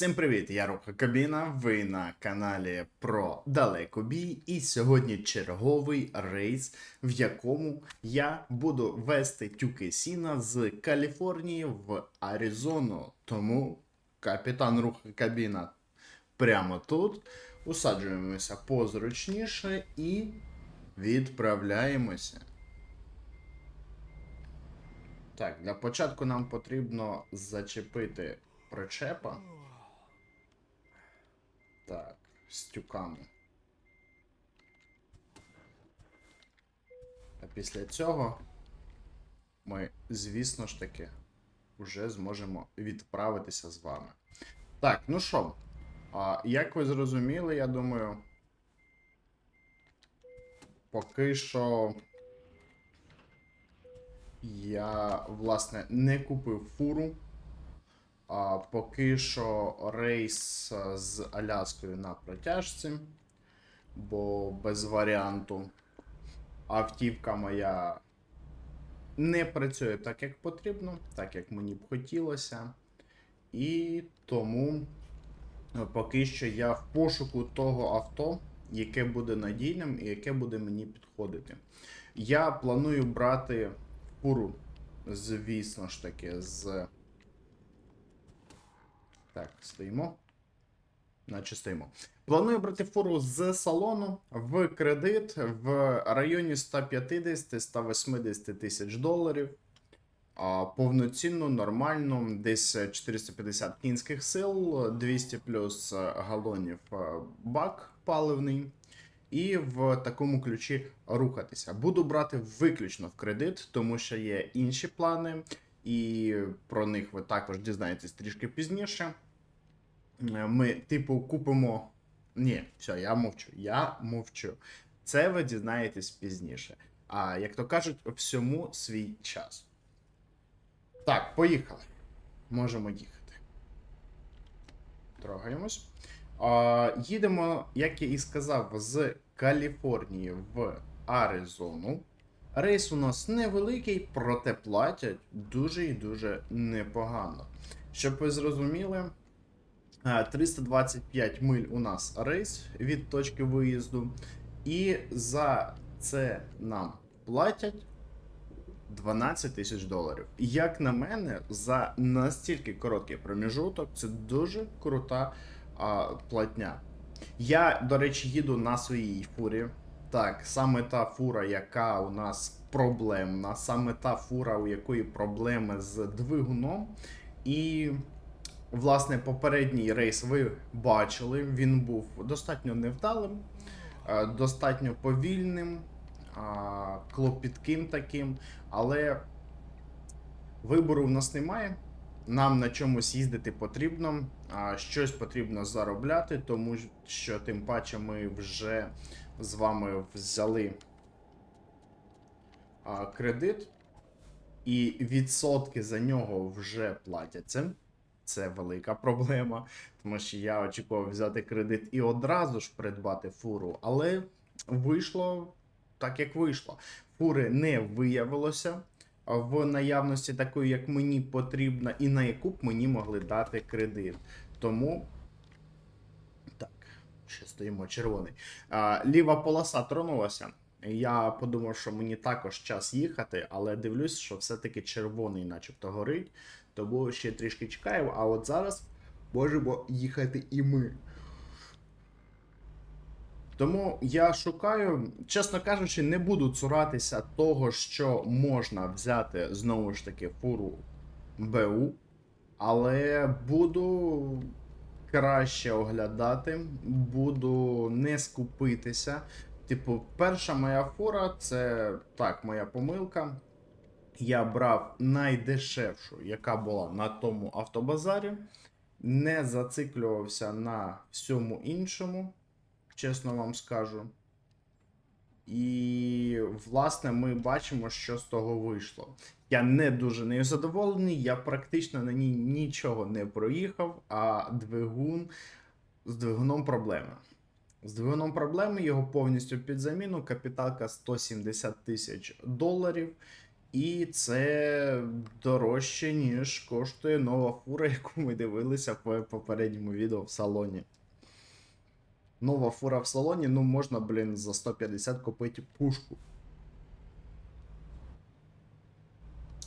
Всім привіт! Я Руха Кабіна. Ви на каналі про далекобій. І сьогодні черговий рейс, в якому я буду вести тюки сіна з Каліфорнії в Аризону. Тому капітан Руха Кабіна прямо тут. Усаджуємося позручніше і відправляємося. Так, для початку нам потрібно зачепити причепа. Так, з тюками. А після цього ми, звісно ж таки, вже зможемо відправитися з вами. Так, ну що, а, як ви зрозуміли, я думаю, поки що я, власне, не купив фуру. А, поки що рейс з Аляскою на протяжці, бо без варіанту. Автівка моя не працює так, як потрібно, так як мені б хотілося. І тому е, поки що я в пошуку того авто, яке буде надійним і яке буде мені підходити. Я планую брати фуру, звісно ж таки, з. Так, стоїмо. Наче стоїмо. Планую брати фуру з салону в кредит в районі 150-180 тисяч доларів. Повноцінну, нормальну, десь 450 кінських сил, 200 плюс галонів е, бак паливний. І в такому ключі рухатися. Буду брати виключно в кредит, тому що є інші плани, і про них ви також дізнаєтесь трішки пізніше. Е, Ми, типу, купимо. Ні, все, я мовчу. Я мовчу. Це ви дізнаєтесь пізніше. А як то кажуть, всьому свій час. Так, поїхали. Можемо їхати. Трогаємось. Їдемо, як я і сказав, з Каліфорнії в Аризону. Рейс у нас невеликий, проте платять дуже і дуже непогано. Щоб ви зрозуміли, 325 миль у нас рейс від точки виїзду, і за це нам платять 12 тисяч доларів. Як на мене, за настільки короткий проміжуток це дуже крута а, платня. Я, до речі, їду на своїй фурі. Так, саме та фура, яка у нас проблемна, саме та фура, у якої проблеми з двигуном. І, власне, попередній рейс ви бачили, він був достатньо невдалим, е, достатньо повільним, клопітким таким, але вибору в нас немає. Нам на чомусь їздити потрібно, щось потрібно заробляти, тому що тим паче ми вже з вами взяли а, кредит, і відсотки за нього вже платяться. Це велика проблема, тому що я очікував взяти кредит і одразу ж придбати фуру, але вийшло так, як вийшло. Фури не виявилося в наявності такої, як мені потрібна, і на яку б мені могли дати кредит. Тому. Ще стоїмо червоний. Ліва полоса тронулася. Я подумав, що мені також час їхати, але дивлюсь, що все-таки червоний, начебто, горить. Тому ще трішки чекаю, а от зараз можемо їхати і ми. Тому я шукаю, чесно кажучи, не буду цуратися того, що можна взяти знову ж таки фуру БУ, але буду краще оглядати, буду не скупитися. Типу, перша моя фура це так, моя помилка. Я брав найдешевшу, яка була на тому автобазарі, не зациклювався на всьому іншому чесно вам скажу. І, власне, ми бачимо, що з того вийшло. Я не дуже нею задоволений, я практично на ній нічого не проїхав, а двигун з двигуном проблеми. З двигуном проблеми його повністю під заміну, капіталка 170 тисяч доларів. І це дорожче, ніж коштує нова фура, яку ми дивилися в попередньому відео в салоні. Нова фура в салоні, ну можна, блін, за 150 купити пушку.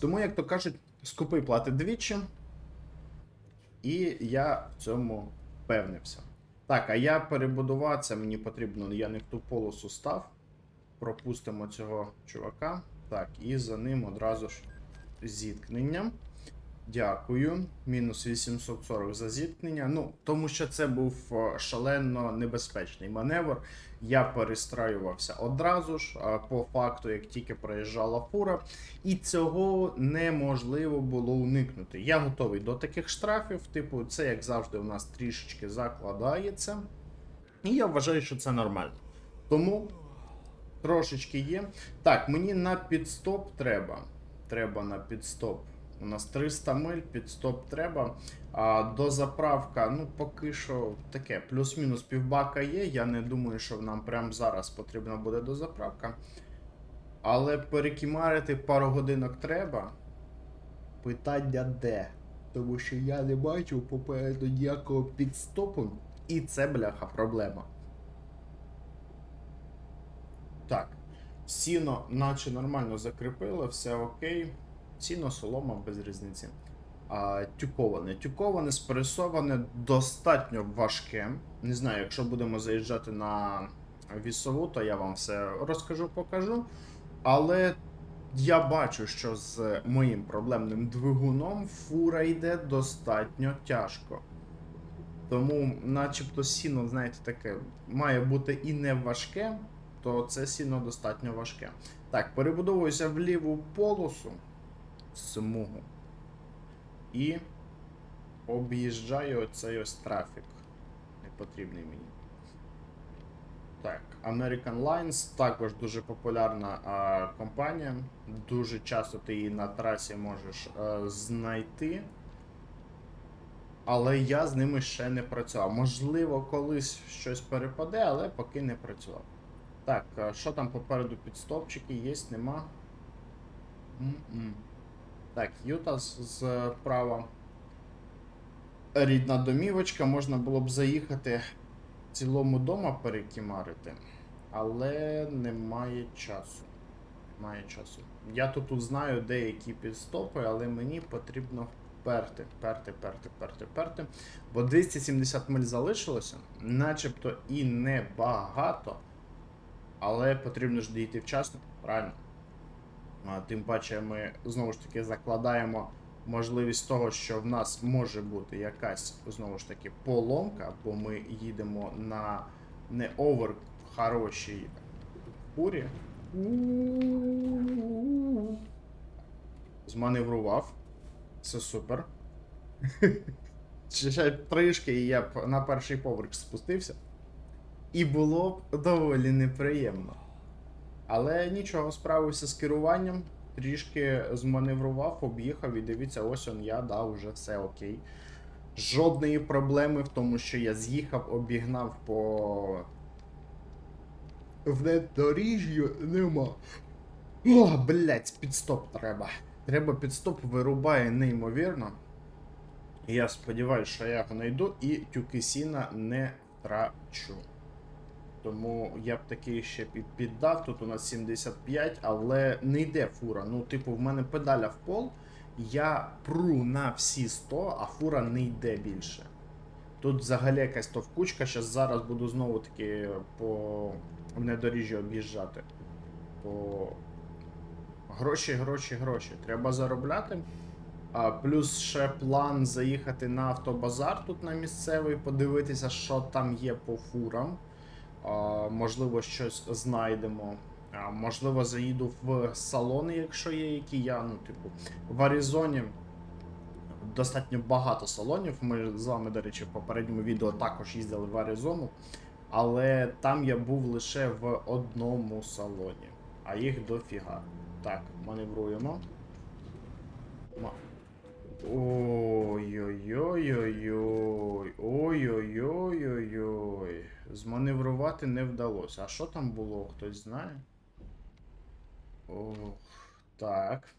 Тому, як то кажуть, скупи плати двічі. І я в цьому впевнився. Так, а я перебудуватися, мені потрібно, я не в ту полосу став. Пропустимо цього чувака. Так, і за ним одразу ж зіткнення. Дякую. Мінус 840 за зіткнення. Ну, тому що це був е, шалено небезпечний маневр. Я перестраювався одразу ж, по факту, як тільки проїжджала фура, і цього неможливо було уникнути. Я готовий до таких штрафів. Типу, це як завжди у нас трішечки закладається. І я вважаю, що це нормально. Тому трошечки є. Так, мені на підстоп треба. Треба на підстоп. У нас 300 миль, підстоп треба. А до заправка, ну поки що таке, плюс-мінус півбака є. Я не думаю, що нам прямо зараз потрібна буде дозаправка. Але перекімарити пару годинок треба. Питання де? Тому що я не бачив попереду ніякого підстопу. І це бляха проблема. Так. Сіно, наче нормально закріпило, все окей. Сіно, солома без різниці. А, тюковане. Тюковане, спресоване, достатньо важке. Не знаю, якщо будемо заїжджати на вісову, то я вам все розкажу, покажу. Але я бачу, що з моїм проблемним двигуном фура йде достатньо тяжко. Тому, начебто, сіно, знаєте, таке має бути і не важке, то це сіно достатньо важке. Так, перебудовуюся в ліву полосу смугу. І об'їжджаю оцей ось трафік. Непотрібний мені. Так, American Lines також дуже популярна а, компанія. Дуже часто ти її на трасі можеш а, знайти. Але я з ними ще не працював. Можливо, колись щось перепаде, але поки не працював. Так, що там попереду підстопчики? Є, нема. М-м. Так, Юта справа. Рідна домівочка, можна було б заїхати цілому дома перекімарити, але немає часу. Немає часу. Я то тут знаю деякі підстопи, але мені потрібно перти, перти, перти, перти, перти. Бо 270 миль залишилося, начебто і небагато, але потрібно ж дійти вчасно, правильно? Тим паче ми знову ж таки закладаємо можливість того, що в нас може бути якась знову ж таки поломка, бо ми їдемо на не овер хорошій фурі. Зманеврував. Це супер. Ще трішки і я б на перший поверх спустився. І було б доволі неприємно. Але нічого, справився з керуванням, трішки зманеврував, об'їхав і дивіться, ось он я, да, вже все окей. Жодної проблеми в тому, що я з'їхав, обігнав по. Внедоріжжю нема. О, блять, підстоп треба. Треба підстоп, вирубає неймовірно. Я сподіваюся, що я його знайду і тюки сіна не втрачу. Тому я б такий ще під- піддав. Тут у нас 75, але не йде фура. Ну, типу, в мене педаля в пол. Я пру на всі 100, а фура не йде більше. Тут взагалі якась товкучка. Щас зараз буду знову таки по внедоріжжі об'їжджати. По гроші, гроші, гроші. Треба заробляти. А, плюс ще план заїхати на автобазар тут на місцевий, подивитися, що там є по фурам. Можливо, щось знайдемо. Можливо, заїду в салони, якщо є які я. Ну, типу, в Аризоні достатньо багато салонів. Ми з вами, до речі, в попередньому відео також їздили в Аризону. Але там я був лише в одному салоні, а їх дофіга. Так, маневруємо. Ой-ой-ой-ой-ой. Ой-ой-ой-ой-ой. Зманеврувати не вдалося. А що там було, хтось знає? Ох, так.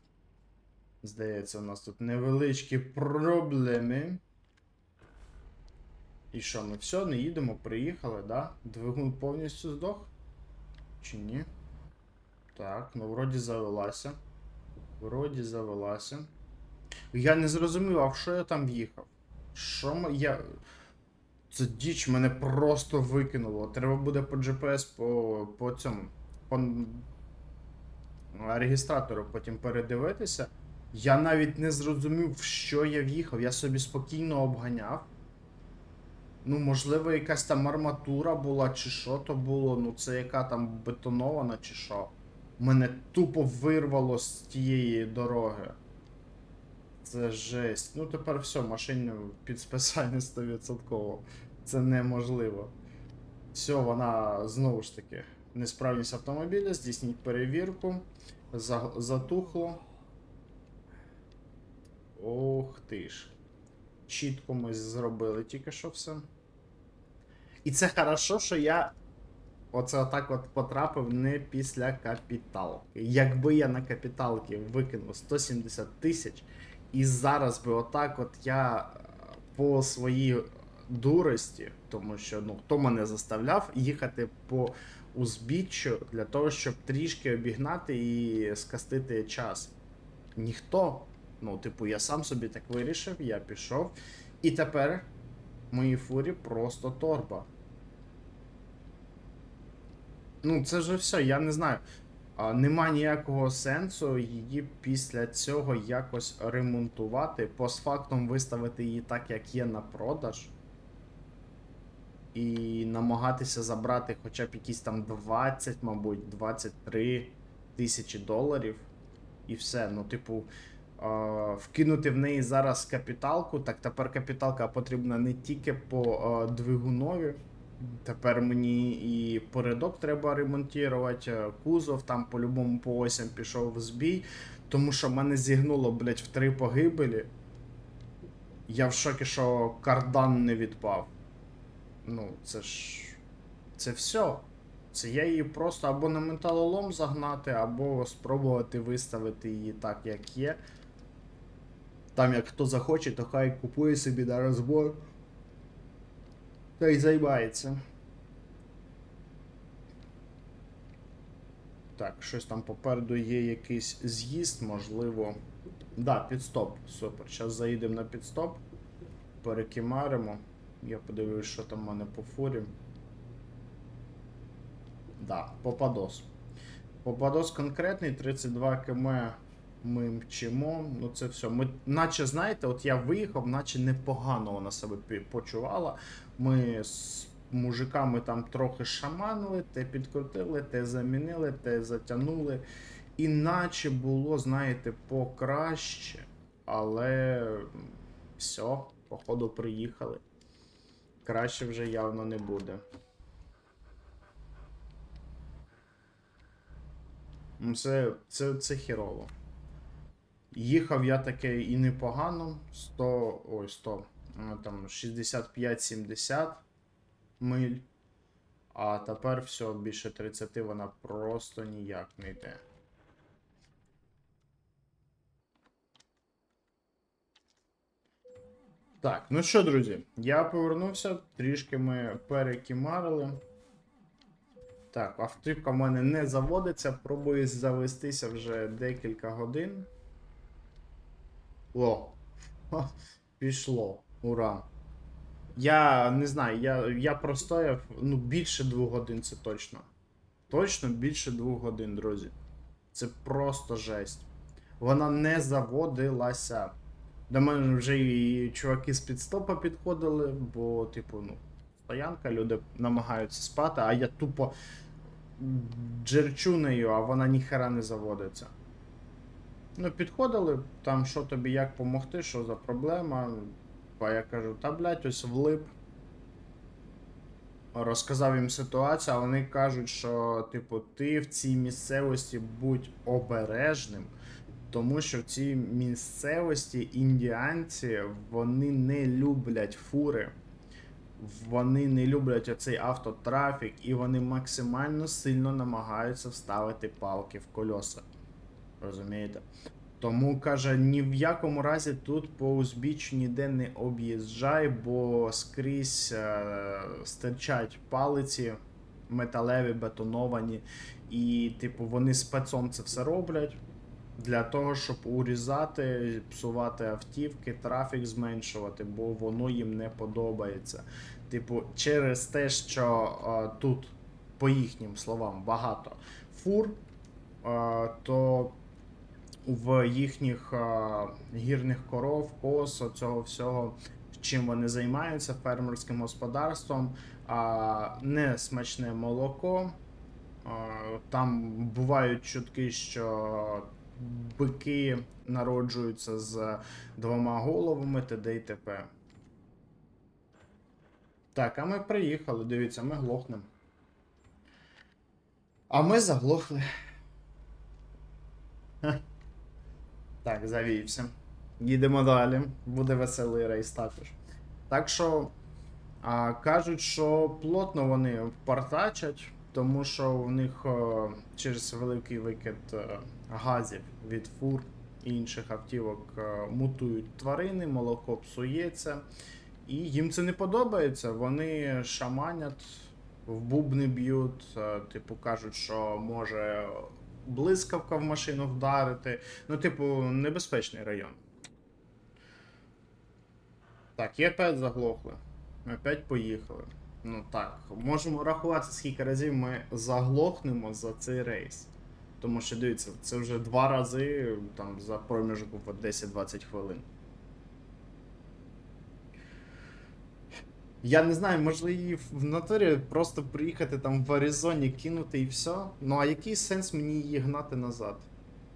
Здається, у нас тут невеличкі проблеми. І що, ми все, не їдемо, приїхали, да? Двигун повністю здох? Чи ні? Так, ну вроді завелася. Вроді завелася. Я не зрозумів, а в що я там в'їхав? Що м- я. Це діч мене просто викинуло. Треба буде по GPS по, по цьому. По н- реєстратору потім передивитися. Я навіть не зрозумів, в що я в'їхав. Я собі спокійно обганяв. Ну, можливо, якась там арматура була, чи що то було. Ну, це яка там бетонована, чи що. Мене тупо вирвало з тієї дороги. Це жесть. Ну тепер все, машині під списання 100%. Це неможливо. Все, вона знову ж таки. Несправність автомобіля, здійсніть перевірку. Затухло. Ох ти ж. Чітко ми зробили тільки що все. І це хорошо, що я оце отак от потрапив не після капіталки. Якби я на капіталки викинув 170 тисяч, і зараз би отак от я е, по своїй дурості, тому що ну хто мене заставляв їхати по узбіччю для того, щоб трішки обігнати і скастити час. Ніхто. Ну, типу, я сам собі так вирішив, я пішов. І тепер в моїй фурі просто торба. Ну, це вже все, я не знаю. А, нема ніякого сенсу її після цього якось ремонтувати, постфактум виставити її так, як є на продаж. І намагатися забрати хоча б якісь там 20, мабуть, 23 тисячі доларів. І все. Ну, типу, вкинути в неї зараз капіталку, так тепер капіталка потрібна не тільки по двигунові. Тепер мені і передок треба ремонтувати, кузов там по-любому по осям пішов в збій, тому що мене зігнуло, блять, в три погибелі. Я в шокі, що кардан не відпав. Ну, це ж. Це все. Це я її просто або на металолом загнати, або спробувати виставити її так, як є. Там, як хто захоче, то хай купує собі на розбор. Та й займається. Так, щось там попереду є якийсь з'їзд, можливо. Да, підстоп. Супер. Зараз заїдемо на підстоп. Перекимаримо. Я подивлюсь, що там в мене по фурі. Да, попадос. Попадос конкретний, 32 км ми мчимо. Ну це все. Ми, наче, знаєте, от я виїхав, наче непогано вона себе почувала. Ми з мужиками там трохи шаманили, те підкрутили, те замінили, те затягнули. Іначе було, знаєте, покраще. Але все, походу, приїхали. Краще вже явно не буде. Ну, Це, це, це хірово. Їхав я таке і непогано. 100, ой, 100, е, там 65-70 миль. А тепер все, більше 30 вона просто ніяк не йде. Так, ну що, друзі, я повернувся, трішки ми перекімарили. Так, автівка в мене не заводиться, пробую завестися вже декілька годин. О, пішло. Ура. Я не знаю, я, я простояв ну, більше двох годин, це точно. Точно більше двох годин, друзі. Це просто жесть. Вона не заводилася. До мене вже і чуваки з підстопа підходили, бо, типу, ну, стоянка, люди намагаються спати, а я тупо джерчу нею, а вона ніхера не заводиться. Ну, підходили, там що тобі як помогти, що за проблема. А я кажу, та блядь, ось влип. Розказав їм ситуацію, а вони кажуть, що, типу, ти в цій місцевості будь обережним, тому що в цій місцевості індіанці вони не люблять фури. Вони не люблять оцей автотрафік, і вони максимально сильно намагаються вставити палки в кольоса. Розумієте? Тому каже, ні в якому разі тут по узбіччю ніде не об'їжджай, бо скрізь е, стирчать палиці металеві, бетоновані, і, типу, вони спецом це все роблять для того, щоб урізати, псувати автівки, трафік зменшувати, бо воно їм не подобається. Типу, через те, що е, тут, по їхнім словам, багато фур, е, то в їхніх е, гірних коров, коз, цього всього, чим вони займаються фермерським господарством, а не смачне молоко. Е, Там бувають чутки, що бики народжуються з двома головами, т.д. і т.п. Так, а ми приїхали, дивіться, ми глохнемо. А ми заглохли. Так, завівся. Їдемо далі. Буде веселий рейс також. Так що. А, кажуть, що плотно вони портачать, тому що в них е, через великий викид е, газів від фур і інших автівок е, мутують тварини, молоко псується. І їм це не подобається. Вони шаманять, в бубни б'ють, типу кажуть, що може блискавка в машину вдарити. Ну, типу, небезпечний район. Так, і опять заглохли. Опять поїхали. Ну так, можемо рахувати, скільки разів ми заглохнемо за цей рейс. Тому що дивіться, це вже два рази там за проміжок по 10-20 хвилин. Я не знаю, можливо в натурі просто приїхати там в Аризоні, кинути і все. Ну а який сенс мені її гнати назад?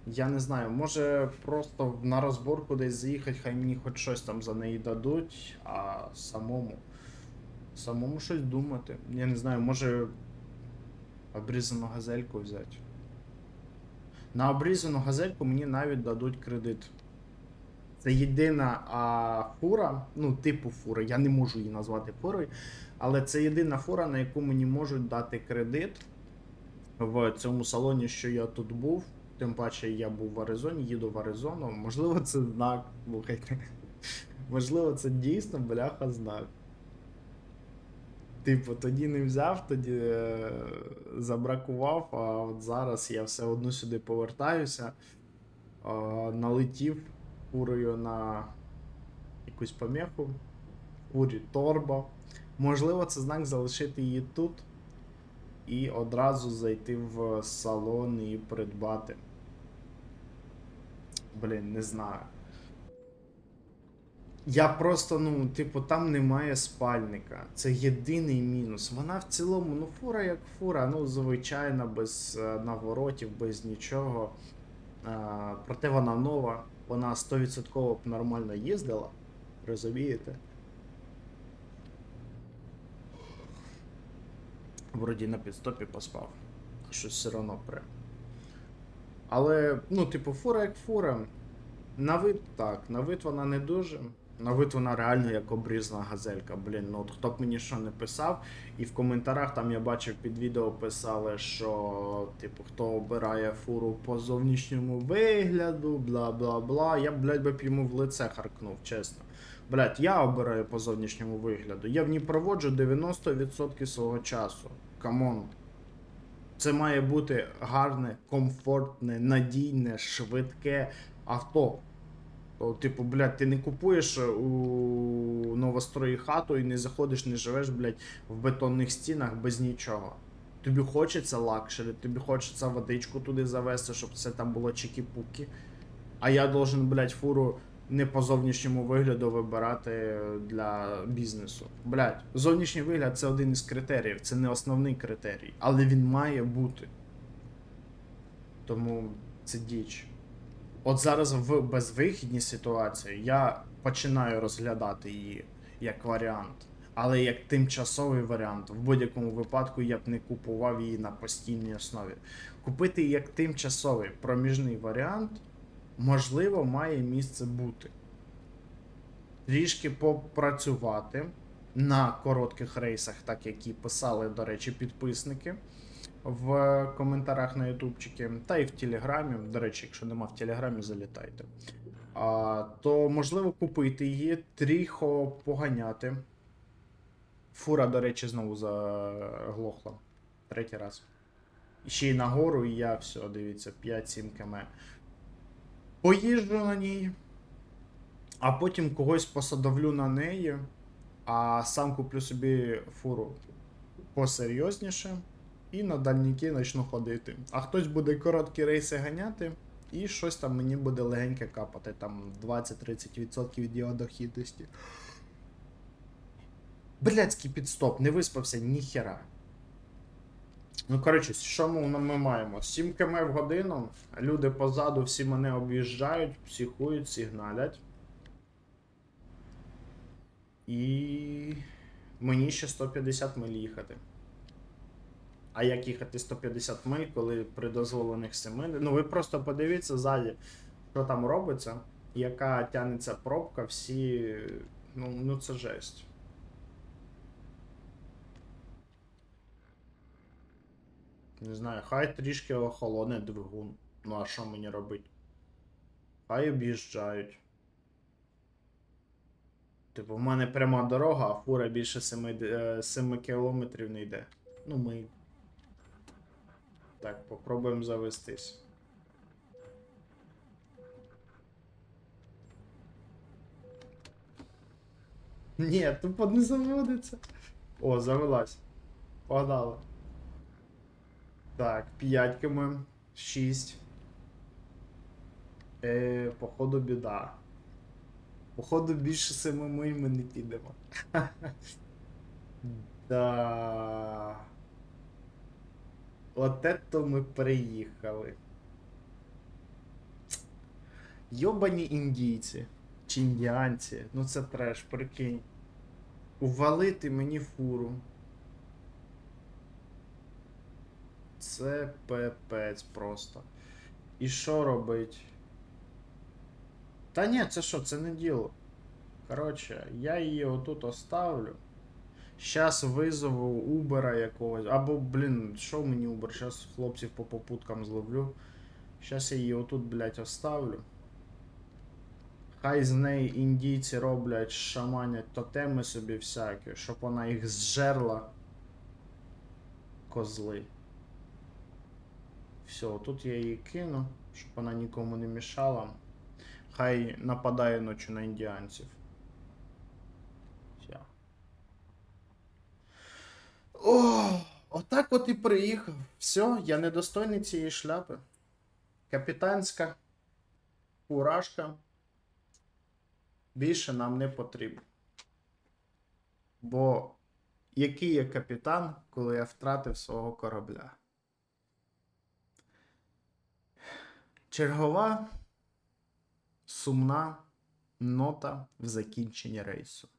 Я не знаю, може просто на розборку десь заїхати, хай мені хоч щось там за неї дадуть, а самому. Самому щось думати. Я не знаю, може обрізану газельку взяти. На обрізану газельку мені навіть дадуть кредит. Це єдина а, фура, ну, типу фури, я не можу її назвати фурою, але це єдина фура, на яку мені можуть дати кредит в цьому салоні, що я тут був. Тим паче я був в Аризоні, їду в Аризону. Можливо, це знак. Можливо, це дійсно бляха знак. Типу, тоді не взяв, тоді е, забракував, а от зараз я все одно сюди повертаюся. Налетів фурою на якусь помеху. Фурі торбо. Можливо, це знак залишити її тут і одразу зайти в салон і придбати. Блін, не знаю. Я просто, ну, типу, там немає спальника. Це єдиний мінус. Вона в цілому, ну, фура як фура, ну, звичайна, без е, наворотів, без нічого. Е, проте вона нова, вона 100% б нормально їздила. Розумієте? Вроді на підстопі поспав. Щось все одно пре. Але, ну, типу, фура як фура. На вид так, на вид вона не дуже. На вид вона реально як обрізана газелька. Блін, ну от хто б мені що не писав, і в коментарях там я бачив під відео писали, що типу хто обирає фуру по зовнішньому вигляду, бла бла бла. Я, блядь, би б йому в лице харкнув, чесно. Блядь, я обираю по зовнішньому вигляду. Я в ній проводжу 90% свого часу. Камон. Це має бути гарне, комфортне, надійне, швидке авто. Типу, блядь, ти не купуєш е, у новострої хату і не заходиш, не живеш, блядь, в бетонних стінах без нічого. Тобі хочеться лакшері, тобі хочеться водичку туди завести, щоб це там було чікі-пуки. А я должен, блядь, фуру не по зовнішньому вигляду вибирати для бізнесу. Блядь, зовнішній вигляд це один із критеріїв, це не основний критерій, але він має бути. Тому це діч. От зараз в безвихідній ситуації я починаю розглядати її як варіант. Але як тимчасовий варіант, в будь-якому випадку я б не купував її на постійній основі. Купити як тимчасовий проміжний варіант, можливо, має місце бути. Трішки попрацювати на коротких рейсах, так як і писали, до речі, підписники. В коментарях на ютубчики, та і в Телеграмі. До речі, якщо нема в Телеграмі, залітайте. А, то можливо купити її, тріхо поганяти. Фура, до речі, знову заглохла. Третій раз. Ще й нагору, і я все, дивіться, 5-7 км. Поїжджу на ній, а потім когось посадовлю на неї, а сам куплю собі фуру посерйозніше. І на дальніки почну ходити. А хтось буде короткі рейси ганяти, і щось там мені буде легеньке капати, там 20-30% від його дохідності. Блядський підстоп, не виспався ніхера. Ну, коротше, що ми, ми маємо? 7 км в годину, люди позаду всі мене об'їжджають, психують, сигналять. І мені ще 150 миль їхати. А як їхати 150 миль, коли при дозволених 7? Ну ви просто подивіться ззаді, що там робиться, яка тягнеться пробка, всі. Ну, ну це жесть. Не знаю, хай трішки охолоне двигун. Ну а що мені робити? Хай об'їжджають. Типу, в мене пряма дорога, а фура більше 7, 7 кілометрів не йде. Ну ми. Так, попробуємо завестись. Ні, тупо не заводиться. О, завелась. Погнали. Так, 5 км, 6. Е, походу біда. Походу більше 7 миль ми не підемо. Да. От это ми приїхали. Йобані індійці. Чи індіанці. Ну це треш, прикинь. Увалити мені фуру. Це пепець просто. І що робить? Та ні, це що, це не діло. Коротше, я її отут оставлю. Щас визову Убера якогось. Або, блін, що мені Убер? Щас хлопців по попуткам зловлю. Щас я її отут, блядь, оставлю. Хай з неї індійці роблять, шаманять тотеми собі всякі, щоб вона їх зжерла. Козли. Все, тут я її кину, щоб вона нікому не мішала. Хай нападає ночі на індіанців. Все. О, отак от і приїхав. Все, я недостойний цієї шляпи. Капітанська фуражка. Більше нам не потрібно. Бо який я капітан, коли я втратив свого корабля? Чергова сумна нота в закінченні рейсу.